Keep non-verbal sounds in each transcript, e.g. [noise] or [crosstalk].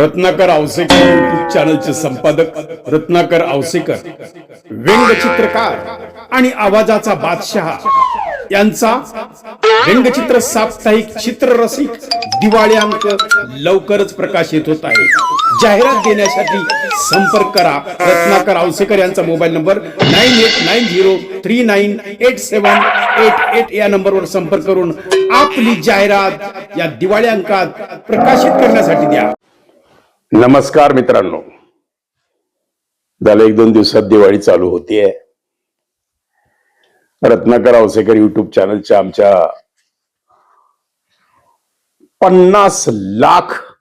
Ratnakar Awasekar YouTube चॅनलचे संपादक रत्नाकर आवसेकर व्यंगचित्रकार आणि आवाजाचा बादशहा यांचा व्यंगचित्र साप्ताहिक चित्ररसिक दिवाळी अंक लवकरच प्रकाशित होत आहे. जाहिरात देण्यासाठी संपर्क करा. रत्नाकर आवसेकर यांचा mobile number nine eight nine zero three nine eight seven eight eight या नंबरवर संपर्क करून आपली जाहिरात या दिवाळी अंकात प्रकाशित करण्यासाठी द्या. नमस्कार मित्रांनो. झालं एक दोन दिवसात दिवाळी चालू होतीये. रत्नाकर आवसेकर युट्यूब चॅनलच्या आमच्या पन्नास लाख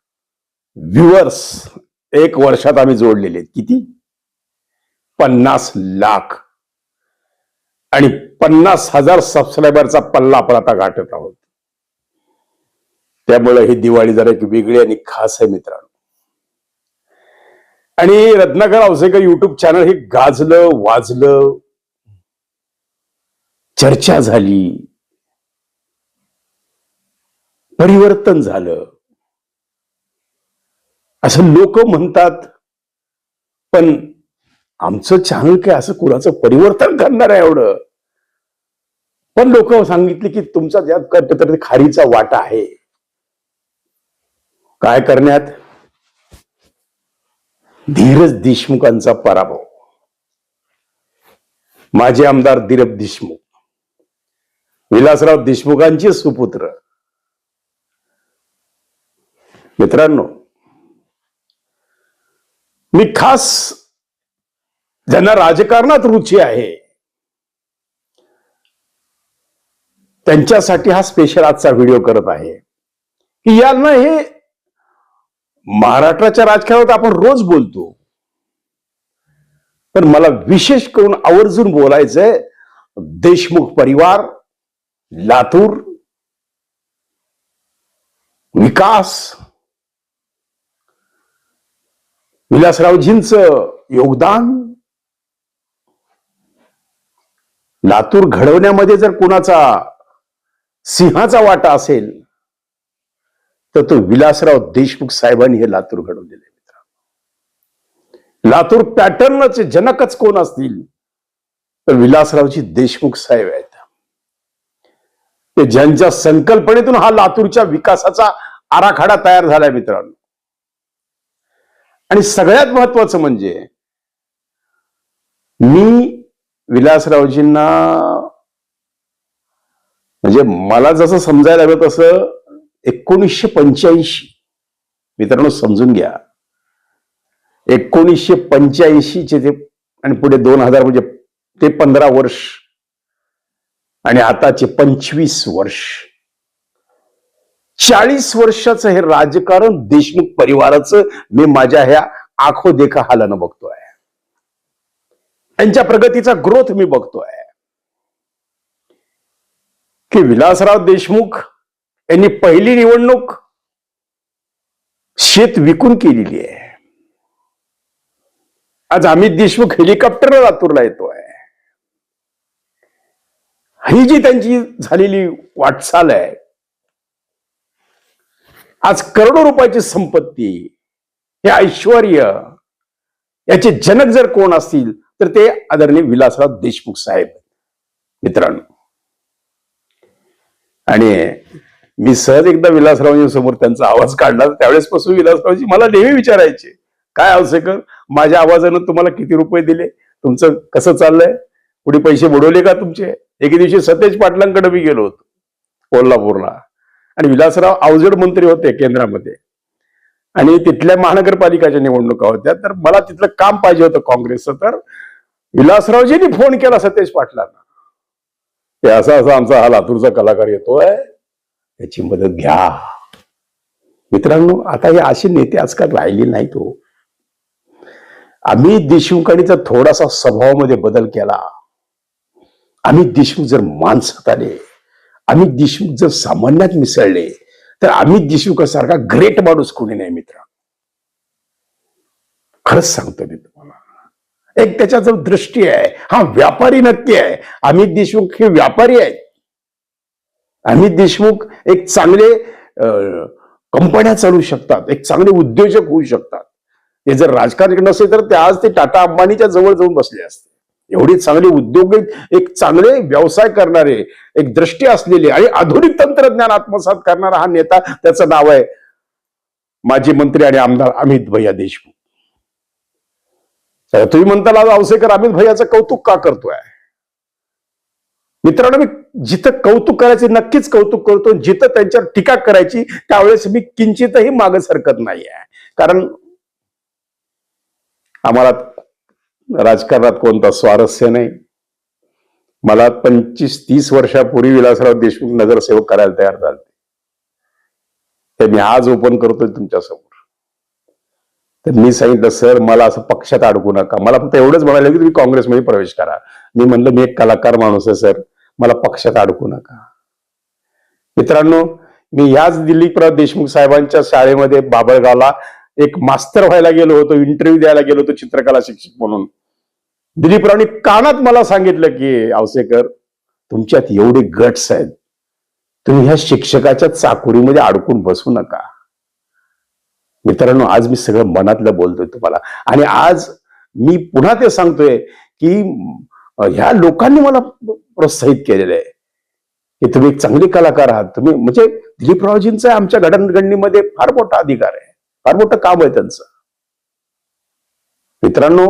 व्ह्युअर्स एक वर्षात आम्ही जोडलेले आहेत. किती? पन्नास लाख. आणि पन्नास हजार सबस्क्रायबरचा पल्ला आपण आता गाठत आहोत. त्यामुळे ही दिवाळी जरा एक वेगळी आणि खास आहे मित्रांनो. आणि रत्नाकर अवसेकर युट्यूब चॅनल हे गाजलं वाजलं. चर्चा झाली. परिवर्तन झालं. असं लोक म्हणतात पण आमचं चॅनल काय असं कुणाचं परिवर्तन करणार आहे एवढं? पण लोक सांगितले की तुमचा ज्या खारीचा वाटा आहे. काय करण्यात? धीरज देशमुखांचा पराभव. माजी आमदार धीरभ देशमुख विलासराव देशमुखांचे सुपुत्र. मित्रांनो मी खास ज्यांना राजकारणात रुची आहे त्यांच्यासाठी हा स्पेशल आजचा व्हिडिओ करत आहे. की यांना हे महाराष्ट्राच्या राजकारणात आपण रोज बोलतो. पण मला विशेष करून आवर्जून बोलायचंय देशमुख परिवार लातूर विकास विलासरावजींच योगदान लातूर घडवण्यामध्ये जर कुणाचा सिंहाचा वाटा असेल तर तो विलासराव देशमुख साहेबांनी हे लातूर घडवलेले मित्र लातूर पॅटर्नचे जनकच कोण असतील? तर विलासरावजी देशमुख साहेब आहेत. ते ज्यांच्या संकल्पनेतून हा लातूरच्या विकासाचा आराखडा तयार झालाय मित्रांनो. आणि सगळ्यात महत्वाचं म्हणजे मी विलासरावजींना म्हणजे मला जसं समजायला हवं तसं एकोणीसशे पंच्याऐंशी. मित्रांनो समजून घ्या. एकोणीसशे पंच्याऐंशीचे ते आणि पुढे दोन हजार म्हणजे ते पंधरा वर्ष. आणि आताचे पंचवीस वर्ष. चाळीस वर्षाचं हे राजकारण देशमुख परिवाराचं मी माझ्या ह्या आखो देखा हालानं बघतोय. त्यांच्या प्रगतीचा ग्रोथ मी बघतोय. की विलासराव देशमुख यांनी पहिली निवडणूक शेत विकून केलेली आहे. आज अमित देशमुख हेलिकॉप्टर लातूरला येतोय. ही जी त्यांची झालेली वाटचाल आहे आज करोडो रुपयाची संपत्ती हे ऐश्वर याचे जनक जर कोण असतील तर ते आदरणीय विलासराव देशमुख साहेब मित्रांनो आणि मी सहज एकदा विलासरावजी समोर त्यांचा आवाज काढला त्यावेळेसपासून विलासरावजी मला नेहमी विचारायचे काय हो आवश्यक माझ्या आवाजानं तुम्हाला किती रुपये दिले? तुमचं कसं चाललंय? कुठे पैसे बुडवले का तुमचे? एके दिवशी सतेज पाटलांकडे मी गेलो होतो कोल्हापूरला. आणि विलासराव अवजड मंत्री होते केंद्रामध्ये. आणि तिथल्या महानगरपालिकाच्या निवडणुका होत्या तर मला तिथलं काम पाहिजे होतं काँग्रेसचं तर विलासरावजींनी फोन केला सतेज पाटलांना. ते असा असा आमचा हा लातूरचा कलाकार येतोय याची मदत घ्या. मित्रांनो आता हे असे नेते आजकाल राहिले नाहीत हो. अमित देशमुखांनीचा थोडासा स्वभावामध्ये बदल केला आम्ही देशमुख जर माणसात आले आम्ही देशमुख जर सामान्यात मिसळले तर आम्ही देशमुखासारखा ग्रेट माणूस कोणी नाही मित्र. खरंच सांगतो मी तुम्हाला. एक त्याच्या जो दृष्टी आहे हा व्यापारी नक्की आहे. अमित देशमुख हे व्यापारी आहेत. अमित देशमुख एक चांगले कंपन्या चालू शकतात एक चांगले उद्योजक होऊ शकतात. ते जर राजकारण नसेल तर ते आज ते टाटा अंबानीच्या जवळ जाऊन बसले असते. एवढी चांगली उद्योग एक चांगले व्यवसाय करणारे एक दृष्टी असलेले आणि आधुनिक तंत्रज्ञान आत्मसात करणारा हा नेता त्याचं नाव आहे माजी मंत्री आणि आमदार अमित भैया देशमुख. तर तुम्ही म्हणताल आज आवसेकर अमित भैयाचं कौतुक का करतोय? मित्रांनो मी जिथं कौतुक करायचे नक्कीच कौतुक करतो. जिथं त्यांच्यावर टीका करायची त्यावेळेस मी किंचितही माग सरकत नाही आहे कारण आम्हाला राजकारणात कोणता स्वारस्य नाही. मला पंचवीस तीस वर्षापूर्वी विलासराव देशमुख नगरसेवक करायला तयार झाले ते मी आज ओपन करतोय तुमच्यासमोर तर मी सांगितलं सर मला असं पक्षात अडकू नका. मला फक्त एवढंच म्हणाले की तुम्ही काँग्रेसमध्ये प्रवेश करा. मी म्हणलं मी एक कलाकार माणूस आहे सर. मला पक्षात अडकू नका. मित्रांनो मी याच दिलीपराव देशमुख साहेबांच्या शाळेमध्ये बाबळगावला एक मास्तर व्हायला गेलो होतो इंटरव्ह्यू द्यायला गेलो होतो चित्रकला शिक्षक म्हणून. दिलीपरावनी कानात मला सांगितलं की आवसेकर तुमच्यात एवढे गट्स आहेत. तुम्ही ह्या शिक्षकाच्या चाकोरीमध्ये अडकून बसू नका. मित्रांनो आज मी सगळं मनातलं बोलतोय तुम्हाला. आणि आज मी पुन्हा ते सांगतोय की ह्या लोकांनी मला प्रोत्साहित केलेलं आहे. की तुम्ही एक चांगले कलाकार आहात. तुम्ही म्हणजे दिलीपरावजींचा आमच्या घडणघडणीमध्ये फार मोठा अधिकार आहे. फार मोठं काम आहे त्यांचं. मित्रांनो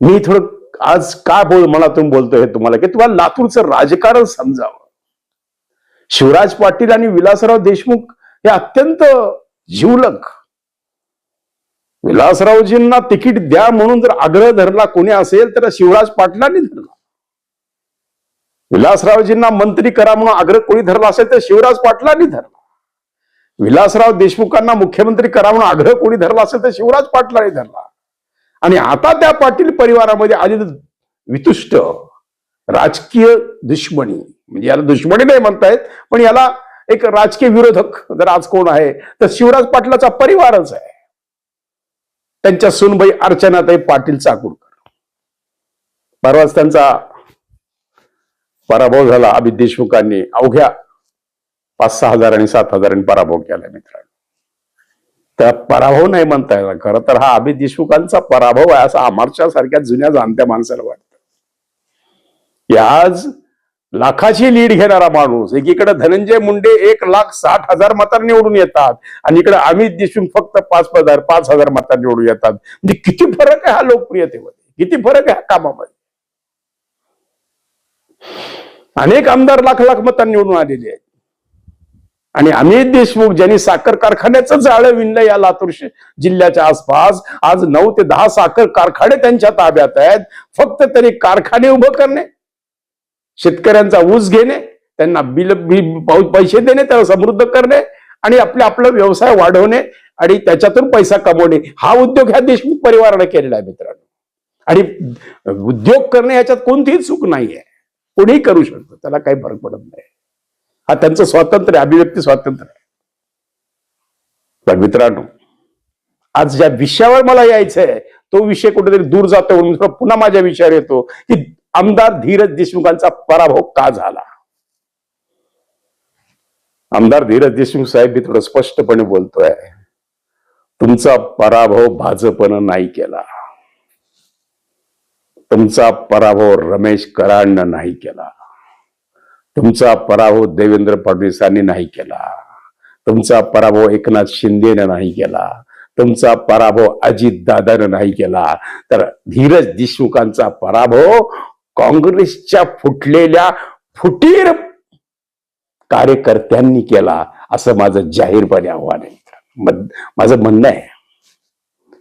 मी थोडं आज का बोल मनातून बोलतोय हे तुम्हाला की तुम्हाला लातूरचं राजकारण समजावं. शिवराज पाटील आणि विलासराव देशमुख हे अत्यंत जीवलक विलासरावजींना तिकीट द्या म्हणून जर आग्रह धरला कोणी असेल तर शिवराज पाटलांनी धरला. विलासरावजींना मंत्री करा म्हणून आग्रह कोणी धरला असेल तर शिवराज पाटलांनी धरला. विलासराव देशमुखांना मुख्यमंत्री करा म्हणून आग्रह कोणी धरला असेल तर शिवराज पाटलांनी धरला. आणि आता त्या पाटील परिवारामध्ये आलेलं वितुष्ट राजकीय दुश्मनी म्हणजे याला दुश्मनी नाही म्हणतायत पण याला एक राजकीय विरोधक जर आज कोण आहे तर शिवराज पाटलाचा परिवारच आहे. त्यांच्या सुनबाई अर्चनाताई पाटील चाकूरकर. परवाच त्यांचा पराभव झाला. अमित देशमुखांनी अवघ्या पाच सहा हजार आणि सात हजारांनी पराभव केला मित्रांनो. त्या पराभव नाही म्हणता येणार. खरं तर हा अमित देशमुखांचा पराभव आहे असं आमारच्या सारख्या जुन्या जाणत्या माणसाला वाटतं. आज लाखाची लीड घेणारा माणूस एकीकडे धनंजय मुंडे एक लाख साठ हजार मतांनी निवडून येतात आणि इकडे अमित देशमुख फक्त पाच हजार पाच हजार मतांनी निवडून येतात. म्हणजे किती फरक आहे हा लोकप्रियतेमध्ये? किती फरक आहे हा कामामध्ये? अनेक आमदार लाख लाख मतांनी निवडून आलेले आहेत. आणि अमित देशमुख ज्यांनी साखर कारखान्याचं जाळं विणलं या लातूर जिल्ह्याच्या आसपास आज नऊ ते दहा साखर कारखाने त्यांच्या ताब्यात आहेत. फक्त तरी कारखाने उभं करणे शेतकऱ्यांचा ऊस घेणे त्यांना बिल पैसे देणे त्याला समृद्ध करणे आणि आपले आपला व्यवसाय वाढवणे आणि त्याच्यातून पैसा कमवणे. हा उद्योग ह्या देशमुख परिवाराने केलेला आहे मित्रांनो. आणि उद्योग करणे याच्यात कोणतीही चूक नाही आहे कोणीही करू शकतो. त्याला काही फरक पडत नाही. हा त्यांचं स्वातंत्र्य अभिव्यक्ती स्वातंत्र्य आहे. पण मित्रांनो आज ज्या विषयावर मला यायचंय तो विषय कुठेतरी दूर जातो म्हणून पुन्हा माझ्या विचार येतो की आमदार धीरज देशमुखांचा पराभव का झाला? आमदार धीरज देशमुख साहेब मी थोडं स्पष्टपणे बोलतोय. तुमचा पराभव भाजपनं नाही केला. तुमचा पराभव रमेश कराडनं नाही केला. तुमचा पराभव देवेंद्र फडणवीसांनी नाही केला. तुमचा पराभव एकनाथ शिंदेनं नाही केला. तुमचा पराभव अजित दादानं नाही केला. तर धीरज देशमुखांचा पराभव काँग्रेसच्या फुटलेल्या फुटीर कार्यकर्त्यांनी केला असं माझं जाहीरपणे आव्हान आहे माझं म्हणणं आहे.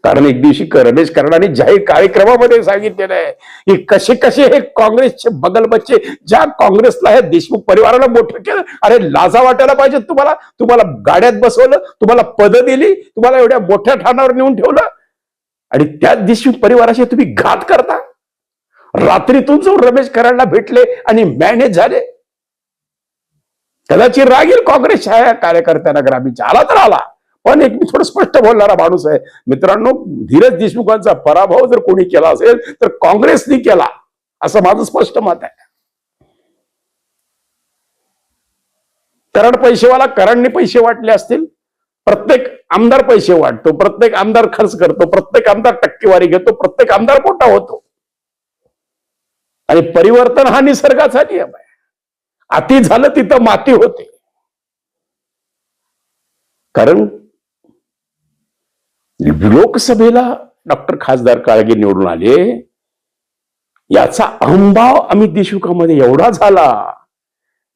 कारण एक दिवशी रमेश कर्णाने जाहीर कार्यक्रमामध्ये सांगितलेलं आहे की कसे कसे हे काँग्रेसचे बगल बच्चे ज्या काँग्रेसला हे देशमुख परिवाराला मोठं केलं अरे लाजा वाटायला पाहिजे तुम्हाला. तुम्हाला गाड्यात बसवलं तुम्हाला पद दिली तुम्हाला एवढ्या मोठ्या ठाणावर नेऊन ठेवलं. आणि त्या देशमुख परिवाराशी तुम्ही घात करता. रात्रीतून जाऊन रमेश कराडला भेटले आणि मॅनेज झाले. कदाचित रागील काँग्रेसच्या कार्यकर्त्यांना ग्रामीणच्या आला तर आला. पण एक मी थोडं स्पष्ट बोलणारा माणूस आहे. मित्रांनो धीरज देशमुखांचा पराभव जर कोणी केला असेल तर काँग्रेसनी केला. असं माझं स्पष्ट मत आहे. कराड पैसेवाला कराडने पैसे वाटले असतील. प्रत्येक आमदार पैसे वाटतो. प्रत्येक आमदार खर्च करतो. प्रत्येक आमदार टक्केवारी घेतो. प्रत्येक आमदार मोठा होतो. आणि परिवर्तन हा निसर्गाचा नियम आहे. अति झालं तिथं माती होते. कारण लोकसभेला डॉक्टर खासदार काळगे निवडून आले. याचा अहंभाव अमित देशमुखामध्ये एवढा झाला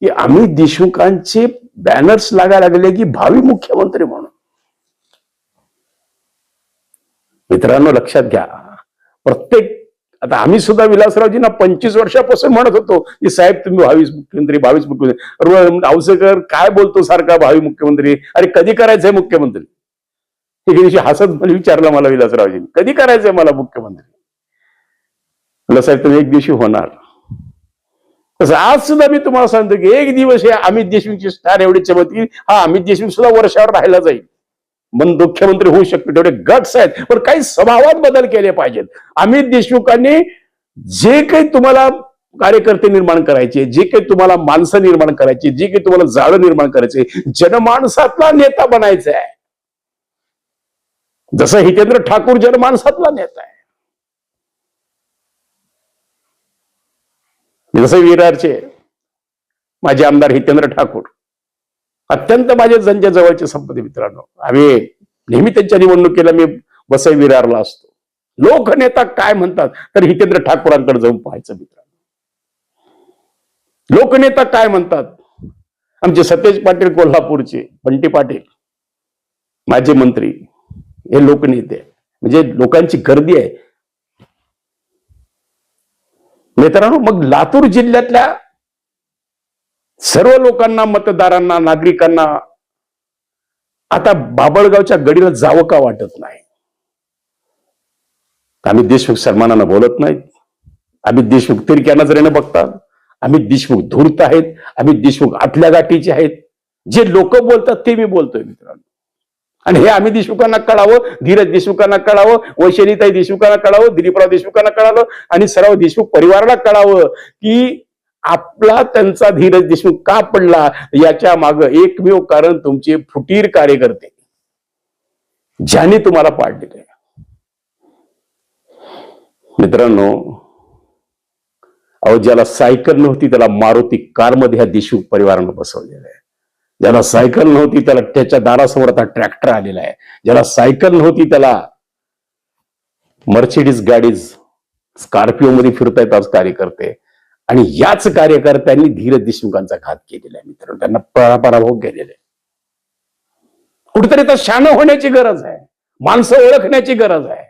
की अमित देशमुखांचे बॅनर्स लागायला लागले की भावी मुख्यमंत्री म्हणून. मित्रांनो लक्षात घ्या. प्रत्येक आता आम्ही सुद्धा विलासरावजींना पंचवीस वर्षापासून म्हणत होतो की साहेब तुम्ही भावी मुख्यमंत्री भावीस मुख्यमंत्री. आवसेकर काय बोलतो सारखा भावी मुख्यमंत्री? अरे कधी करायचंय मुख्यमंत्री? एके दिवशी हसत विचारलं मला विलासरावजींनी. कधी करायचंय मला मुख्यमंत्री? म्हणलं साहेब तुम्ही एक दिवशी होणार. तसं आज सुद्धा मी तुम्हाला सांगतो की एक दिवस हे अमित देशमुखची स्टार एवढी चमत्की हा अमित देशमुख सुद्धा वर्षावर राहायला जाईल. मन मुख्यमंत्री होऊ शकतो तेवढे गट्स आहेत. पण काही स्वभावात बदल केले पाहिजेत. अमित देशमुखांनी जे काही तुम्हाला कार्यकर्ते निर्माण करायचे जे काही तुम्हाला माणसं निर्माण करायची जे काही तुम्हाला जाळं निर्माण करायचे जनमानसातला नेता बनायचा आहे. जसं हितेंद्र ठाकूर जनमानसातला नेता आहे. जसं विरारचे माझे आमदार हितेंद्र ठाकूर. अत्यंत माझे जंच्या जवळचे संपत्ती मित्रांनो. आम्ही नेहमी त्यांच्या निवडणुकीला मी वसई विरारला असतो. लोकनेता काय म्हणतात? तर हितेंद्र ठाकूरांकडे जाऊन पाहायचं मित्रांनो. लोकनेता काय म्हणतात? आमचे सतेज पाटील कोल्हापूरचे बंटी पाटील माजी मंत्री हे लोकनेते म्हणजे लोकांची गर्दी आहे. मित्रांनो मग लातूर जिल्ह्यातल्या सर्व लोकांना मतदारांना नागरिकांना आता बाबळगावच्या गडीला जावं का वाटत नाही? आम्ही देशमुख सन्मानानं बोलत नाहीत. आम्ही देशमुख तिरक्या नजरेनं बघतात. आम्ही देशमुख धूर्त आहेत. आम्ही देशमुख आतल्या गाठीचे आहेत. जे लोक बोलतात ते मी बोलतोय मित्रांनो. आणि हे आम्ही देशमुखांना कळावं धीरज देशमुखांना कळावं वैशनीताई देशमुखांना कळावं दिलीपराव देशमुखांना कळावं आणि सर्व देशमुख परिवाराला कळावं की आपला त्यांचा धीरज देशमुख का पडला? याच्या माग एकमेव कारण तुमचे फुटीर कार्यकर्ते. ज्याने तुम्हाला पाडलेले मित्रांनो अहो ज्याला सायकल नव्हती त्याला मारुती कारमध्ये ह्या देशमुख परिवारानं बसवलेलं आहे. ज्याला सायकल नव्हती त्याला त्याच्या दारासमोर आता ट्रॅक्टर आलेला आहे. ज्याला सायकल नव्हती त्याला मर्सिडीज गाडीज स्कॉर्पिओ मध्ये फिरतायत आज कार्यकर्ते. आणि याच कार्यकर्त्यांनी धीरज देशमुखांचा घात केलेला आहे मित्रांनो. त्यांना पराभव केलेला आहे. कुठेतरी तर शान होण्याची गरज आहे. माणसं ओळखण्याची गरज आहे.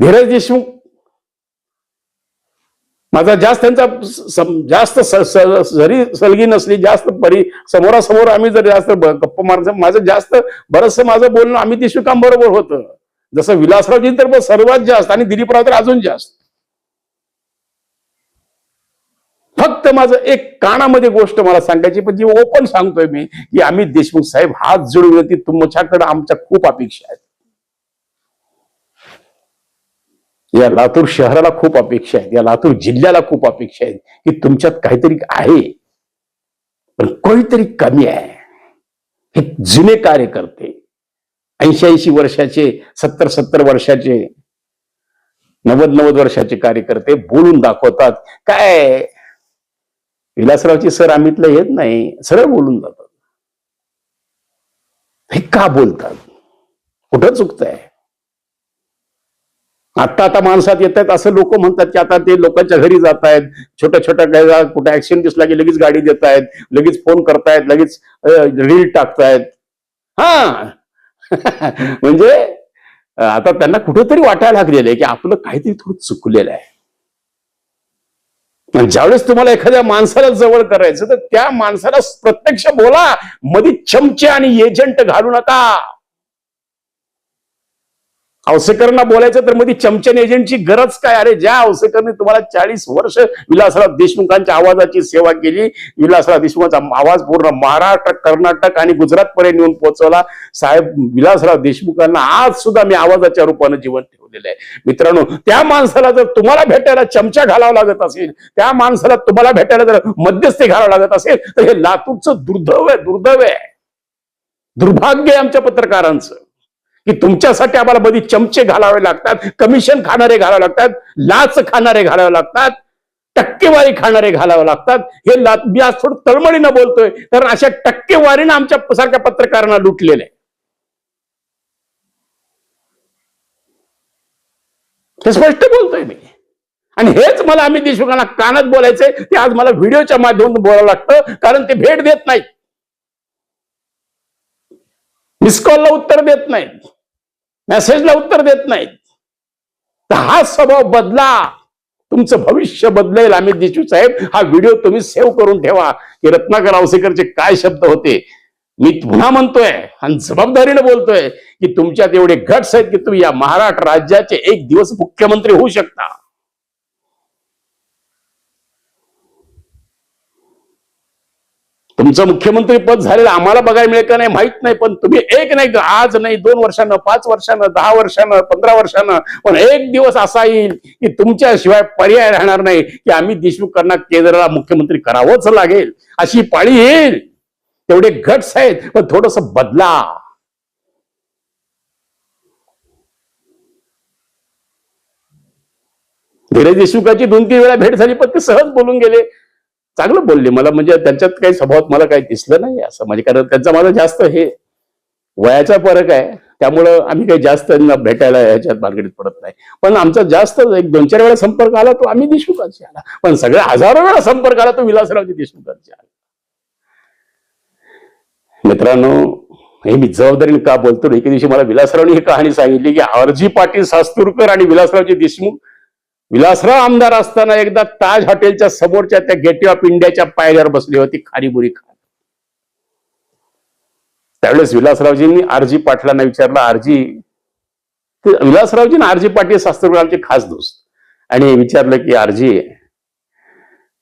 धीरज देशमुख माझा जास्त त्यांचा जास्त स- स- जरी सलगी नसली जास्त परी समोरासमोर आम्ही जर जास्त गप्प गप्पा माझं जास्त बरंचसं माझं बोलणं आम्ही देशमुखांबरोबर होतं. जसं विलासरावजी तर मग सर्वात जास्त आणि दिलीपराव तर अजून जास्त. फक्त माझं एक कानामध्ये गोष्ट मला सांगायची पण जी ओपन सांगतोय मी की अमित देशमुख साहेब हात जोडून विनंती तुमच्याकडे आमच्या खूप अपेक्षा आहेत. या लातूर शहराला खूप अपेक्षा आहेत या लातूर जिल्ह्याला खूप अपेक्षा आहेत की तुमच्यात काहीतरी आहे. पण काहीतरी कमी आहे. हे जुने कार्यकर्ते ऐंशी ऐंशी वर्षाचे सत्तर सत्तर वर्षाचे नव्वद नव्वद वर्षाचे कार्यकर्ते बोलून दाखवतात काय विलासरावची सर अमितला येत नाही सरळ बोलून जातात. हे का बोलतात. कुठं चुकतंय? आता आता माणसात येत आहेत असं लोक म्हणतात की आता ते लोकांच्या घरी जात आहेत छोट्या छोट्या काही कुठे ऍक्सिडेंट दिसला की लगेच गाडी देत आहेत लगेच फोन करतायत लगेच रील टाकतायत. हा! [laughs] म्हणजे आता त्यांना कुठेतरी वाटायला लागलेलं आहे की आपलं काहीतरी थोडं चुकलेलं आहे. ज्यावेळेस तुम्हाला एखाद्या माणसाला जवळ करायचं तर त्या माणसाला प्रत्यक्ष बोला मध्ये चमचे आणि एजंट घालू नका. अवसेकरांना बोलायचं तर मध्ये चमचन एजंटची गरज काय? अरे ज्या अवसेकरने तुम्हाला चाळीस वर्ष विलासराव देशमुखांच्या आवाजाची सेवा केली विलासराव देशमुखांचा आवाज पूर्ण महाराष्ट्र कर्नाटक आणि गुजरात पर्यंत येऊन पोहोचवला. साहेब विलासराव देशमुखांना आज सुद्धा मी आवाजाच्या रूपानं जीवन ठेवलेलं आहे. मित्रांनो त्या माणसाला जर तुम्हाला भेटायला चमचा घालावा लागत असेल त्या माणसाला तुम्हाला भेटायला जर मध्यस्थी घालावं लागत असेल तर हे लातूरचं दुर्दैव आहे दुर्दैव आहे. दुर्भाग्य आहे आमच्या पत्रकारांचं. की तुमच्यासाठी आम्हाला मध्ये चमचे घालावे लागतात कमिशन खाणारे घालावे लागतात लाच खाणारे घालावे लागतात टक्केवारी खाणारे घालावे लागतात. हे लाच मी आज थोडं तळमळीनं बोलतोय कारण अशा टक्केवारीनं आमच्या सारख्या पत्रकारांना लुटलेलं आहे. हे स्पष्ट बोलतोय मी. आणि हेच मला आम्ही देशमुखांना कानात बोलायचंय ते आज मला व्हिडिओच्या माध्यमातून बोलावं लागतं कारण ते भेट देत नाहीत. मिस कॉलला उत्तर देत नाहीत. मेसेजला उत्तर देत नाहीत. तर हा स्वभाव बदला. तुमचं भविष्य बदलेल अमित देशमुख साहेब. हा व्हिडिओ तुम्ही सेव्ह करून ठेवा. की रत्नाकर आवसेकरचे काय शब्द होते? मी पुन्हा म्हणतोय आणि जबाबदारीने बोलतोय की तुमच्यात एवढे घट्स आहेत की तुम्ही या महाराष्ट्र राज्याचे एक दिवस मुख्यमंत्री होऊ शकता. तुमचं मुख्यमंत्री पद झालेलं आम्हाला बघायला मिळेल का नाही माहीत नाही पण तुम्ही एक नाही आज नाही दोन वर्षानं पाच वर्षानं दहा वर्षानं पंधरा वर्षानं पण एक दिवस असा येईल की तुमच्याशिवाय पर्याय राहणार नाही की आम्ही देशमुखांना केंद्राला मुख्यमंत्री करावंच लागेल. अशी पाळी येईल. तेवढे घट्स आहेत पण थोडस बदला. धीरज देशमुखाची दोन तीन वेळा भेट झाली पण ते सहज बोलून गेले. चांगलं बोलले. मला म्हणजे त्यांच्यात काही स्वभावात मला काही दिसलं नाही असं. म्हणजे कारण त्यांचा माझा जास्त हे वयाचा फरक आहे. त्यामुळं आम्ही काही जास्त त्यांना भेटायला ह्याच्यात मार्केटीत पडत नाही. पण आमचा जास्त एक दोन चार वेळा संपर्क आला तो आम्ही देशमुखांशी आला. पण सगळ्या हजारो वेळा संपर्क आला तो विलासरावजी देशमुखांशी आला. मित्रांनो हे मी जबाबदारीने का बोलतो एके दिवशी मला विलासरावनी ही कहाणी सांगितली की आरजी पाटील सास्तुरकर आणि विलासरावजी देशमुख विलासराव आमदार असताना एकदा ताज हॉटेलच्या समोरच्या त्या गेटवे ऑफ इंडियाच्या पायऱ्यावर बसली होती खारीबुरी खान त्यावेळेस विलासरावजींनी आरजी पाटलांना विचारलं आरजी विलासरावजी आरजी पाटील शास्त्रज्ञ आमचे खास दोस्त. आणि विचारलं की आरजी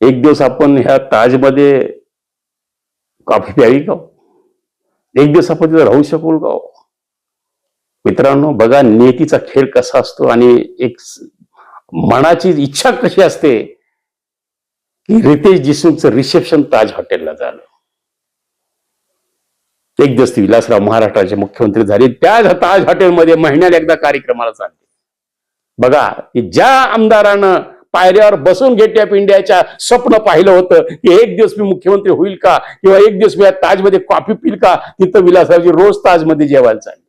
एक दिवस आपण ह्या ताजमध्ये कॉफी प्यावी का हो? एक दिवस आपण तिथे राहू शकू का हो? मित्रांनो बघा नेतीचा खेळ कसा असतो आणि एक मनाची इच्छा कशी असते की रितेश देशमुखचं रिसेप्शन ताज हॉटेलला झालं. एक दिवस ती विलासराव महाराष्ट्राचे मुख्यमंत्री झाले. त्या ताज हॉटेलमध्ये महिन्याला एकदा कार्यक्रमाला चालते बघा की ज्या आमदारानं पायऱ्यावर बसून गेट ऑफ इंडियाच्या स्वप्न पाहिलं होतं की एक दिवस मी मुख्यमंत्री होईल का? किंवा एक दिवस मी या ताजमध्ये कॉफी पिल का? तिथं विलासरावजी रोज ताजमध्ये जेवायला चालले.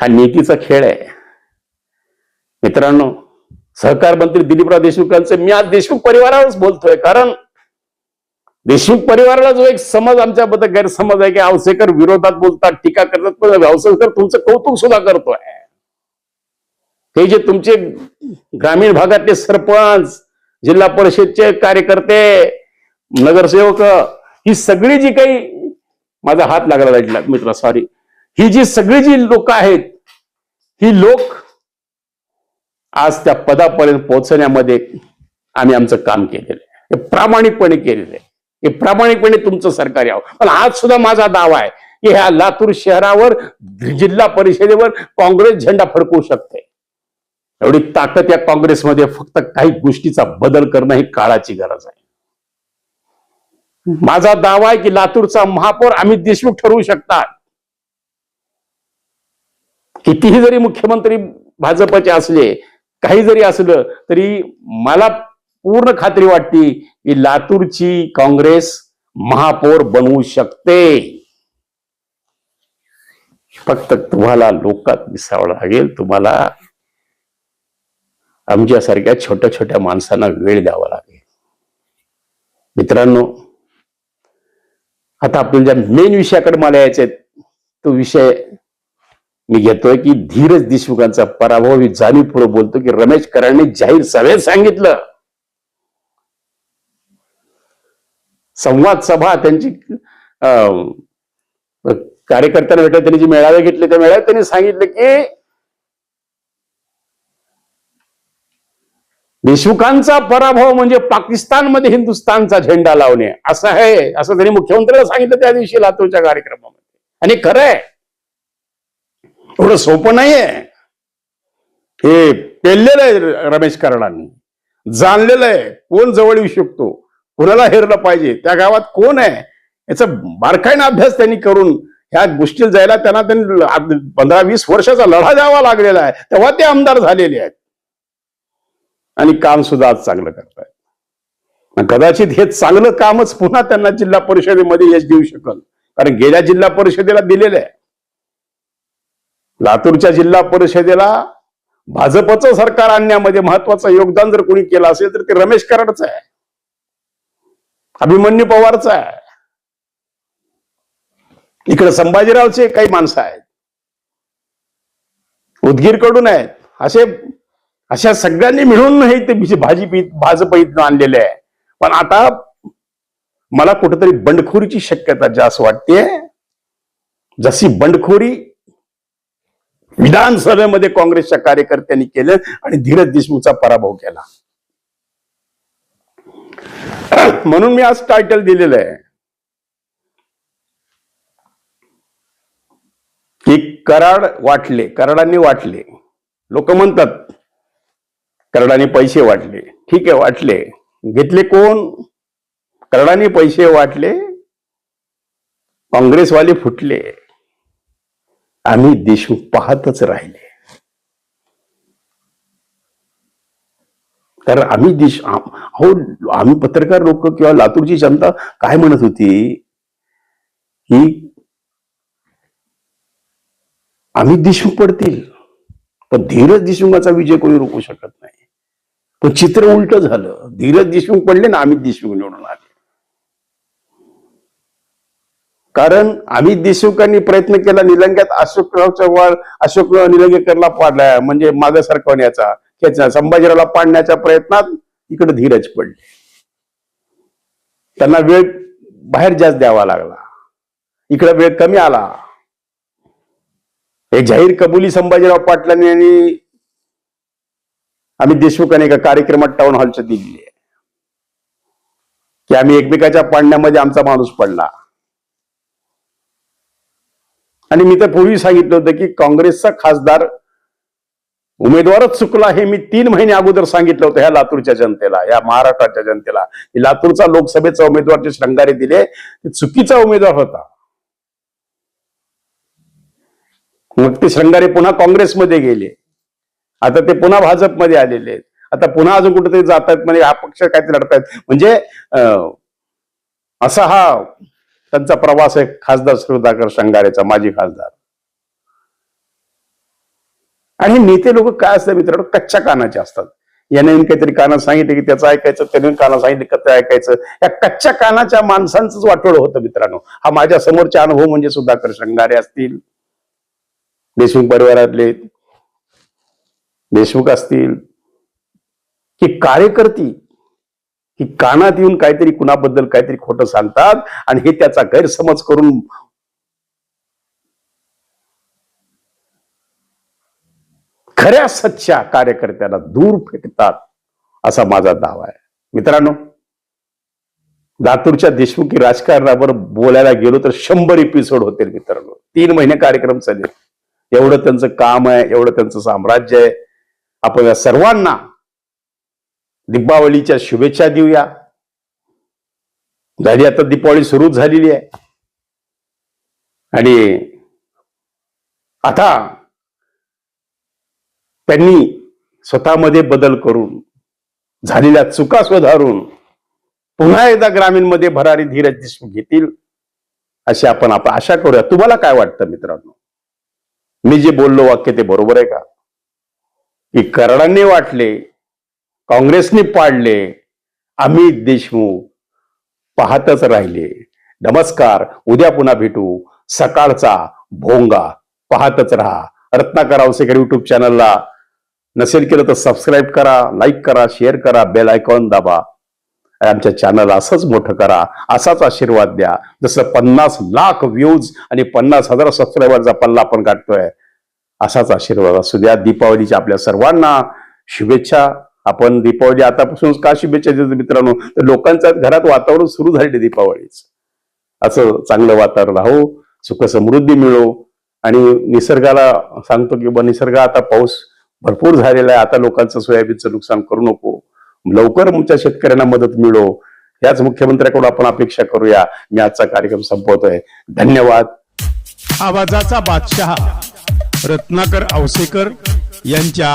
हा नीतीचा खेळ आहे. मित्रांनो सहकार मंत्री दिलीपराव देशमुखांचे मी आज देशमुख परिवारावरच बोलतोय. कारण देशमुख परिवाराला जो एक समज आमच्याबद्दल गैरसमज आहे की आवसेकर विरोधात बोलतात टीका करतात पण आवसेकर तुमचं कौतुक सुद्धा करतोय. हे जे तुमचे ग्रामीण भागातले सरपंच जिल्हा परिषदचे कार्यकर्ते नगरसेवक ही सगळी जी काही माझा हात लागला मित्र सॉरी ही जी सगळी जी लोक आहेत ही लोक आज त्या पदापर्यंत पोहोचण्यामध्ये आम्ही आमचं काम केलेलं आहे. हे प्रामाणिकपणे केलेलं आहे. हे प्रामाणिकपणे तुमचं सरकार यावं. पण आज सुद्धा माझा दावा आहे की ह्या लातूर शहरावर जिल्हा परिषदेवर काँग्रेस झेंडा फडकवू शकते. एवढी ताकद या काँग्रेसमध्ये फक्त काही गोष्टीचा बदल करणं ही काळाची गरज आहे. माझा दावा आहे की लातूरचा महापौर अमित देशमुख ठरवू शकतात. कितीही जरी मुख्यमंत्री भाजपचे असले काही जरी असलं तरी मला पूर्ण खात्री वाटते की लातूरची काँग्रेस महापौर बनवू शकते. फक्त तुम्हाला लोकात मिसावं लागेल. तुम्हाला आमच्यासारख्या छोट्या छोट्या माणसांना वेळ द्यावा लागेल. मित्रांनो आता आपल्या ज्या मेन विषयाकडे मला यायचे तो विषय मी घेतोय की धीरज देशमुखांचा पराभव मी जाणीवपूर्वक बोलतो की रमेश कराडने जाहीर सभेत सांगितलं. संवाद सभा त्यांची कार्यकर्त्यांना भेटत त्यांनी जे मेळावे घेतले त्या मेळाव्यात त्यांनी सांगितलं की देशमुखांचा पराभव म्हणजे पाकिस्तानमध्ये हिंदुस्थानचा झेंडा लावणे. असं आहे असं त्यांनी मुख्यमंत्र्याला सांगितलं त्या दिवशी लातूरच्या कार्यक्रमामध्ये. आणि खरंय एवढं सोपं नाहीये. हे पेललेलं आहे रमेश कराडांनी जाणलेलं आहे कोण जवळ येऊ शकतो कोणाला हेरलं पाहिजे त्या गावात कोण आहे याचा बारकाईनं अभ्यास त्यांनी करून ह्या गोष्टीला जायला त्यांना त्यांनी पंधरा वीस वर्षाचा लढा द्यावा लागलेला आहे. तेव्हा ते आमदार झालेले आहेत. आणि काम सुद्धा आज चांगलं करतायत. कदाचित हे चांगलं कामच पुन्हा त्यांना जिल्हा परिषदेमध्ये यश देऊ शकल. कारण गेल्या जिल्हा परिषदेला दिलेलं आहे. लातूरच्या जिल्हा परिषदेला भाजपचं सरकार आणण्यामध्ये महत्वाचं योगदान जर कोणी केलं असेल तर ते रमेश कराडचं आहे. अभिमन्यू पवारचं आहे. इकडे संभाजीरावचे काही माणसं आहेत. उदगीरकडून आहेत. असे अशा सगळ्यांनी मिळून हे ते भाजी पीत भाजप इथं आणलेले आहे. पण आता मला कुठेतरी बंडखोरीची शक्यता जास्त वाटते जशी बंडखोरी विधानसभेमध्ये काँग्रेसच्या कार्यकर्त्यांनी केलं आणि धीरज देशमुखचा पराभव केला. [clears throat] म्हणून मी आज टायटल दिलेलं आहे. की कराड वाटले कराडांनी वाटले. लोक म्हणतात कराडांनी पैसे वाटले. ठीक आहे वाटले. घेतले कोण? कराडांनी पैसे वाटले. काँग्रेसवाले फुटले. आम्ही देशमुख पाहतच राहिले. कारण आम्ही देश हो आम्ही पत्रकार लोक किंवा लातूरची जनता काय म्हणत होती? की आम्ही देशमुख पडतील पण धीरज देशमुखाचा विजय कोणी रोखू शकत नाही. पण चित्र उलट झालं. धीरज देशमुख पडले ना आम्ही देशमुख निवडून आले. कारण आम्ही देशमुखांनी प्रयत्न केला निलंग्यात अशोकराव चव्हाण अशोकराव निलंगेकरला पाडला म्हणजे मागे सरकवण्याचा त्याच्या संभाजीरावला पाडण्याच्या प्रयत्नात इकडे धीरज पडले. त्यांना वेळ बाहेर जास्त द्यावा लागला. इकडे वेळ कमी आला. एक जाहीर कबुली संभाजीराव पाटलांनी आणि आम्ही देशमुखांनी एका कार्यक्रमात टाउन हॉलच्या दिली आहे. की आम्ही एकमेकाच्या पाडण्यामध्ये आमचा माणूस पडला. आणि मी तर पूर्वी सांगितलं होतं की काँग्रेसचा खासदार उमेदवारच चुकला हे मी तीन महिने अगोदर सांगितलं होतं ह्या लातूरच्या जनतेला या महाराष्ट्राच्या जनतेला. लातूरचा लोकसभेचा उमेदवार जे श्रंगारे दिले ते चुकीचा उमेदवार होता. मग ते श्रंगारे पुन्हा काँग्रेसमध्ये गेले. आता ते पुन्हा भाजपमध्ये आलेले आहेत. आता पुन्हा अजून कुठेतरी जात आहेत म्हणजे हा पक्ष काहीतरी लढतायत. म्हणजे असा हा त्यांचा प्रवास आहे खासदार सुधाकर शंगारेचा माजी खासदार. आणि नेते लोक काय असतात मित्रांनो? कच्च्या कानाचे असतात. याने काहीतरी कानात सांगितलं की त्याचं ऐकायचं त्याने कानात सांगितलं का ऐकायचं. या कच्च्या कानाच्या माणसांचंच वाटोळ होतं मित्रांनो. हा माझ्या समोरचा अनुभव म्हणजे सुधाकर शंगारे असतील देशमुख परिवारातले देशमुख असतील की कार्यकर्ती की कानात येऊन काहीतरी कुणाबद्दल काहीतरी खोटं सांगतात आणि हे त्याचा गैरसमज करून खऱ्या सच्च्या कार्यकर्त्याला दूर फेकतात असा माझा दावा आहे. मित्रांनो लातूरच्या देशमुखी राजकारणावर बोलायला गेलो तर शंभर एपिसोड होतील मित्रांनो. तीन महिने कार्यक्रम चालेल. एवढं त्यांचं काम आहे एवढं त्यांचं साम्राज्य आहे. आपण या सर्वांना दीपावलीच्या शुभेच्छा देऊया. झाली आता दीपावली सुरू झालेली आहे. आणि आता त्यांनी स्वतःमध्ये बदल करून झालेल्या चुका सुधारून पुन्हा एकदा ग्रामीणमध्ये भरारी धीरज देशमुख घेतील अशी आपण आपण आशा करूया. तुम्हाला काय वाटतं मित्रांनो? मी जे बोललो वाक्य ते बरोबर आहे का? की कराडांनी वाटले काँग्रेसने पाडले अमित देशमुख पाहतच राहिले. नमस्कार उद्या पुन्हा भेटू. सकाळचा भोंगा पाहतच राहा. रत्नाकर आवसेकर युट्यूब चॅनलला नसेल केलं तर सबस्क्राईब करा लाईक करा शेअर करा बेल आयकॉन दाबा. आमच्या चॅनल असंच मोठं करा. असाच आशीर्वाद द्या. जसं पन्नास लाख व्ह्यूज आणि पन्नास हजार सबस्क्रायबरचा पल्ला आपण गाठतोय असाच आशीर्वाद असू द्या. दीपावलीच्या आपल्या सर्वांना शुभेच्छा. आपण दीपावली आतापासूनच का शुभेच्छा देतो मित्रांनो? तर लोकांच्या घरात वातावरण सुरू झाले दीपावलीच. असं चांगलं वातावरण राहो सुख समृद्धी मिळो. आणि निसर्गाला सांगतो की बा निसर्ग आता पाऊस भरपूर झालेला आहे. आता लोकांचं सोयाबीनचं नुकसान करू नको. लवकर आमच्या शेतकऱ्यांना मदत मिळो. याच मुख्यमंत्र्याकडून आपण अपेक्षा करूया. मी आजचा कार्यक्रम संपवतोय. धन्यवाद. आवाजाचा बादशहा रत्नाकर आवसेकर यांच्या